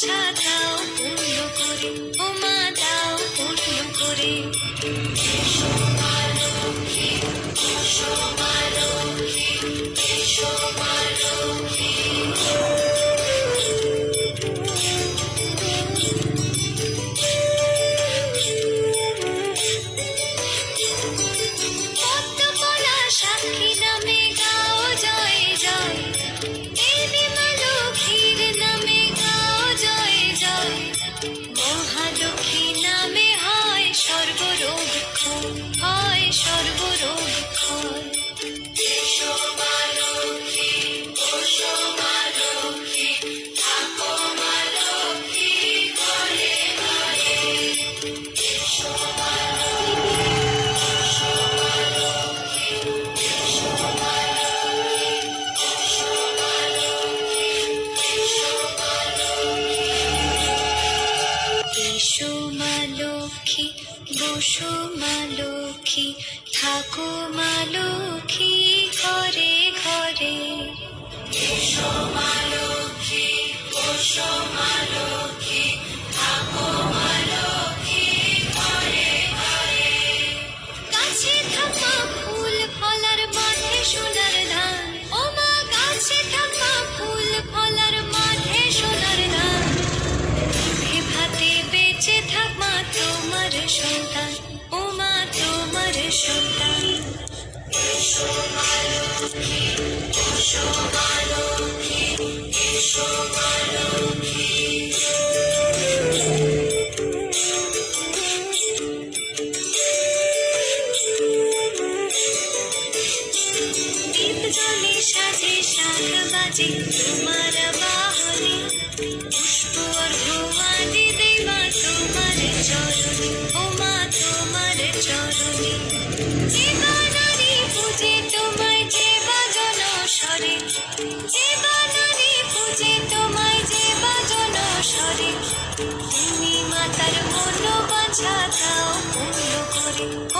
বোঝা দাও পূর্ণ করে ও মা দাও পূর্ণ করে। ঘরে ঘরে। সময় সরে তুমি মাতার মন বাঁচা দাও পূর্ণ করে।